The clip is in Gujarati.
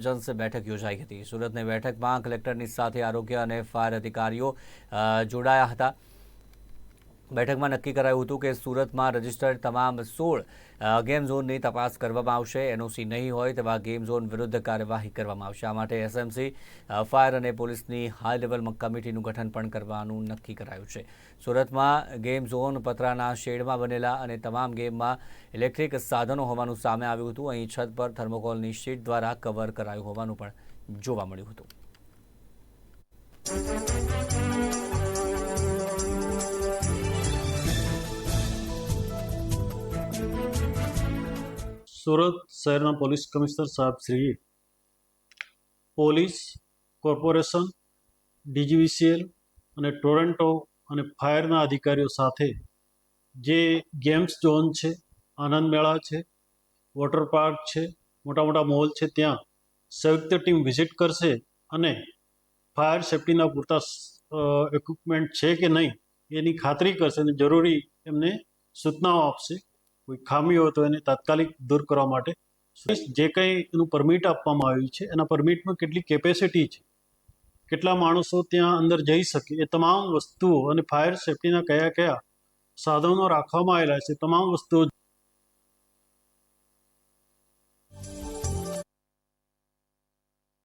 એજન્સી બેઠક યોજાઈ હતી. સુરતની બેઠકમાં કલેક્ટરની સાથે આરોગ્ય અને ફાયર અધિકારીઓ જોડાયા હતા. બેઠકમાં નક્કી કરાયું હતું કે સુરતમાં રજીસ્ટર્ડ તમામ સોળ ગેમ ઝોનની તપાસ કરવામાં આવશે. એનઓસી નહીં હોય તેવા ગેમ ઝોન વિરુદ્ધ કાર્યવાહી કરવામાં આવશે. આ માટે એસએમસી ફાયર અને પોલીસની હાઈ લેવલ કમિટીનું ગઠન પણ કરવાનું નક્કી કરાયું છે. સુરતમાં ગેમ ઝોન પતરાના શેડમાં બનેલા અને તમામ ગેમમાં ઇલેક્ટ્રિક સાધનો હોવાનું સામે આવ્યું હતું. અહીં છત પર થર્મોકોલની શીટ દ્વારા કવર કરાયું હોવાનું પણ જોવા મળ્યું હતું. સુરત શહેરના પોલીસ કમિશનર સાહેબ શ્રીએ પોલીસ કોર્પોરેશન, ડીજીવીસીએલ અને ટોરેન્ટો અને ફાયરના અધિકારીઓ સાથે જે ગેમ્સ ઝોન છે, આનંદ મેળા છે, વોટર પાર્ક છે, મોટા મોટા મોલ છે, ત્યાં સંયુક્ત ટીમ વિઝિટ કરશે અને ફાયર સેફટીના પૂરતા ઇક્વિપમેન્ટ છે કે નહીં એની ખાતરી કરશે અને જરૂરી એમને સૂચનાઓ આપશે. કોઈ ખામી હોય તો એને તાત્કાલિક દૂર કરવા માટે જે કંઈ એનું પરમિટ આપવામાં આવ્યું છે, એના પરમિટમાં કેટલી કેપેસિટી છે, કેટલા માણસો ત્યાં અંદર જઈ શકે, એ તમામ વસ્તુઓ અને ફાયર સેફટીના કયા કયા સાધનો રાખવામાં આવેલા છે તમામ વસ્તુઓ